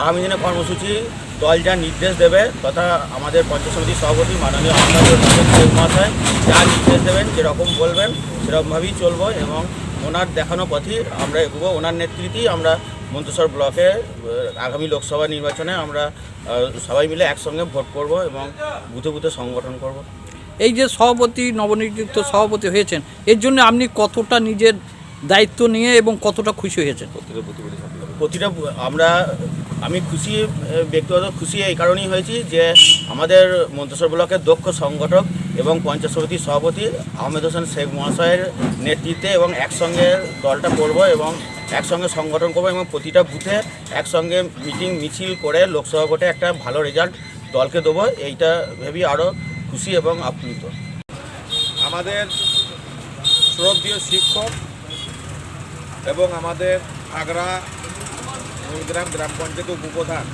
আগামী দিনে কর্মসূচি দল যা নির্দেশ দেবে তথা আমাদের পঞ্চায়েত সমিতির সভাপতি মাননীয় আমাদের মহাশয় যা নির্দেশ দেবেন যেরকম বলবেন সেরকমভাবেই চলবো এবং ওনার দেখানো পথই আমরা এগোবো। ওনার নেতৃত্বেই আমরা মন্তেশ্বর ব্লকে আগামী লোকসভা নির্বাচনে আমরা সবাই মিলে একসঙ্গে ভোট করব এবং বুথে বুথে সংগঠন করব। এই যে সভাপতি নবনিযুক্ত সভাপতি হয়েছেন এর জন্য আপনি কতটা নিজের দায়িত্ব নিয়ে এবং কতটা খুশি হয়েছেন? প্রতিটা আমরা আমি খুশি ব্যক্তিগত খুশি এই কারণেই হয়েছি যে আমাদের মন্তেশ্বর ব্লকের দক্ষ সংগঠক এবং পঞ্চায়েত সমিতির সভাপতি আহমেদ হোসেন শেখ মহাশয়ের নেতৃত্বে এবং একসঙ্গে দলটা করব এবং একসঙ্গে সংগঠন করব এবং প্রতিটা বুথে একসঙ্গে মিটিং মিছিল করে লোকসভা ভোটে একটা ভালো রেজাল্ট দলকে দেবো, এইটা ভেবেই আরও খুশি এবং আপ্লুত। আমাদের শ্রদ্ধীয় শিক্ষক এবং আমাদের আগ্রা মূলগ্রাম গ্রাম পঞ্চায়েত উপপ্রধান।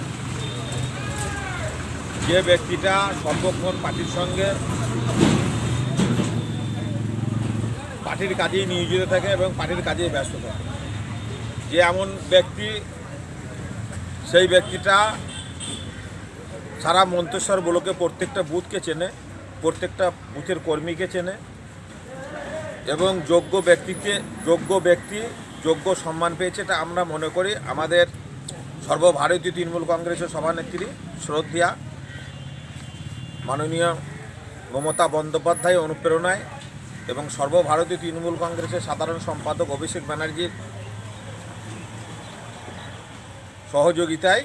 যে ব্যক্তিটা সর্বক্ষণ পার্টির সঙ্গে পার্টির কাজেই নিয়োজিত থাকে এবং পার্টির কাজেই ব্যস্ত থাকে। যে এমন ব্যক্তি, সেই ব্যক্তিটা সারা মন্তেশ্বর ব্লকে প্রত্যেকটা বুথকে চেনে, প্রত্যেকটা বুথের কর্মীকে চেনে এবং যোগ্য ব্যক্তিকে, যোগ্য ব্যক্তি যোগ্য সম্মান পেয়েছে এটা আমরা মনে করি। আমাদের সর্বভারতীয় তৃণমূল কংগ্রেসের সভানেত্রী শ্রদ্ধা মাননীয় মমতা বন্দ্যোপাধ্যায় অনুপ্রেরণায় এবং সর্বভারতীয় তৃণমূল কংগ্রেসের সাধারণ সম্পাদক অভিষেক ব্যানার্জির সহযোগিতায়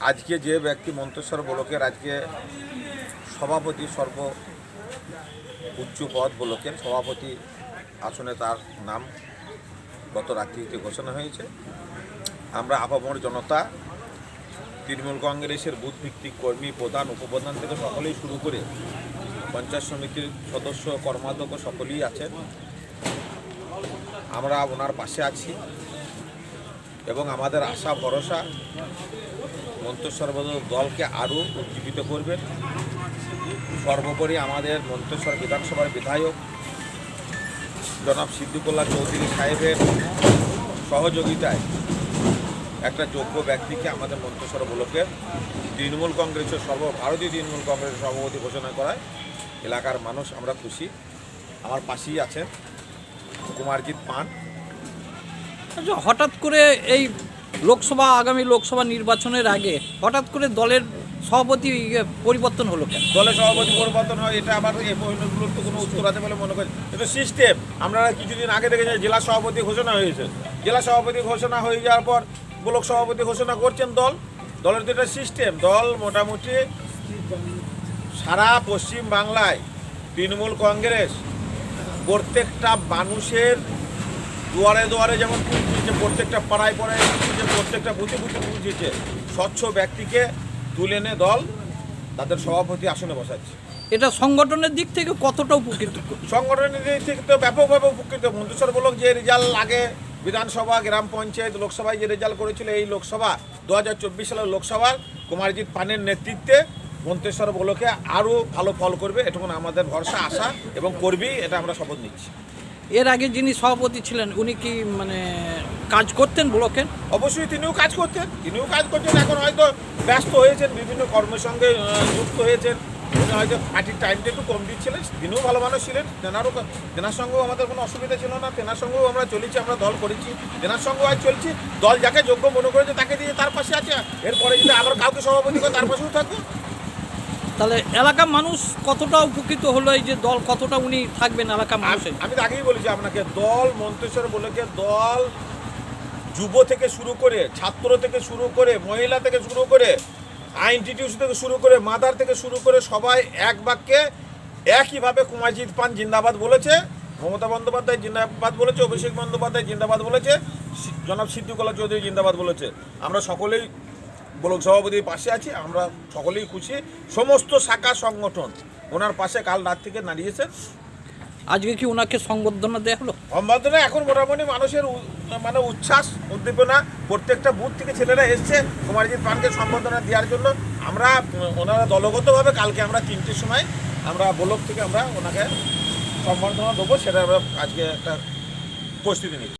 আজকে যে ব্যক্তি মন্তেশ্বর ব্লকের আজকে সভাপতি সর্ব উচ্চ পদ ব্লকের সভাপতি আসনে তার নাম গত রাত্রিতে ঘোষণা হয়েছে। আমরা আপামর জনতা, তৃণমূল কংগ্রেসের বুথ ভিত্তিক কর্মী, প্রধান, উপপ্রধান থেকে সকলেই শুরু করে পঞ্চায়েত সমিতির সদস্য, কর্মাধ্যক্ষ সকলেই আছেন। আমরা ওনার পাশে আছি এবং আমাদের আশা, ভরসা মন্তেশ্বর দলকে আরও উজ্জীবিত করবেন। সর্বোপরি আমাদের মন্তেশ্বর বিধানসভার বিধায়ক জনাব সিদ্দিকুল্লাহ চৌধুরী সাহেবের সহযোগিতায় একটা যোগ্য ব্যক্তিকে আমাদের মন্তেশ্বর ব্লকের তৃণমূল কংগ্রেসের সর্বভারতীয় তৃণমূল কংগ্রেসের সভাপতি ঘোষণা করায়। এলাকার মানুষ আমরা খুশি। আমার পাশেই আছেন কুমারজিৎ পান। আচ্ছা হঠাৎ করে এই লোকসভা আগামী লোকসভা নির্বাচনের আগে হঠাৎ করে দলের সভাপতি ইয়ে পরিবর্তন হলো কেন? দলের সভাপতি পরিবর্তন হয় এটা আবার এই প্রশ্নগুলোর তো কোনো উত্তর আছে বলে মনে করি। এটা সিস্টেম আমরা কিছুদিন আগে দেখেছি জেলা সভাপতি ঘোষণা হয়েছে। জেলা সভাপতি ঘোষণা হয়ে যাওয়ার পর ব্লক সভাপতি ঘোষণা করছেন দল। দলের তো এটা সিস্টেম দল মোটামুটি সারা পশ্চিম বাংলায় তৃণমূল কংগ্রেস প্রত্যেকটা মানুষের দুয়ারে দুয়ারে যেমন পৌঁছেছে প্রত্যেকটা পাড়ায় পাড়ায় পৌঁছেছে প্রত্যেকটা বুথে বুথে পৌঁছেছে স্বচ্ছ ব্যক্তিকে তুলে এনে দল তাদের সভাপতি আসনে বসাচ্ছে। এটা সংগঠনের দিক থেকে কতটা উপকৃত? সংগঠনের দিক থেকে তো ব্যাপকভাবে উপকৃত। মন্তেশ্বর ব্লক যে রেজাল্ট আগে বিধানসভা গ্রাম পঞ্চায়েত লোকসভায় যে রেজাল্ট করেছিল এই লোকসভা দু হাজার চব্বিশ সালের লোকসভার কুমারজিৎ পানের নেতৃত্বে মন্তেশ্বর ব্লকে আরও ভালো ফল করবে এটুকু আমাদের ভরসা আশা এবং করবি এটা আমরা শপথ নিচ্ছি। এর আগে যিনি সভাপতি ছিলেন উনি কি মানে কাজ করতেন ব্লকের অবশ্যই তিনিও কাজ করতেন তিনিও কাজ করছেন এখন হয়তো ব্যস্ত হয়েছেন বিভিন্ন কর্মের সঙ্গে যুক্ত হয়েছেন। উনি হয়তো পার্টির টাইমটা একটু কম দিচ্ছিলেন তিনিও ভালো মানুষ ছিলেন। তেনারও তেনার সঙ্গেও আমাদের কোনো অসুবিধা ছিল না তেনার সঙ্গেও আমরা চলেছি আমরা দল করেছি। তেনার সঙ্গেও আজ চলছি। দল যাকে যোগ্য মনে করেছে তাকে দিয়ে তার পাশে আছে এরপরে যদি আবার কাউকে সভাপতি করে তার পাশেও থাকব। তাহলে এলাকার মানুষ কতটা উপকৃত হলো এই যে দল কতটা উনি থাকবেন এলাকার মানুষের? আমি তো আগেই বলেছি আপনাকে দল মন্তেশ্বর বলেকে দল যুব থেকে শুরু করে ছাত্র থেকে শুরু করে মহিলা থেকে শুরু করে আইনটিটিউশন থেকে শুরু করে মাদার থেকে শুরু করে সবাই এক বাক্যে একইভাবে কুমারজিৎ পান জিন্দাবাদ বলেছে, মমতা বন্দ্যোপাধ্যায় জিন্দাবাদ বলেছে, অভিষেক বন্দ্যোপাধ্যায় জিন্দাবাদ বলেছে জনাব সিদ্দিকুল্লাহ চৌধুরী জিন্দাবাদ বলেছে। আমরা সকলেই ব্লক সভাপতির পাশে আছি, আমরা সকলেই খুশি। সমস্ত শাখা সংগঠন, ওনার পাশে কাল রাত থেকে দাঁড়িয়েছে। আজকে কি ওনাকে সংবর্ধনা দেওয়া হলো? সম্বর্ধনা এখন মোটামুটি মানুষের মানে উচ্ছ্বাস, উদ্দীপনা, প্রত্যেকটা বুথ থেকে ছেলেরা এসছে কুমারজিৎ পানকে সম্বর্ধনা দেওয়ার জন্য। আমরা ওনারা দলগতভাবে কালকে আমরা তিনটের সময় আমরা ব্লক থেকে আমরা ওনাকে সম্বর্ধনা দেবো, সেটা আমরা আজকে একটা প্রস্তুতি নিচ্ছি।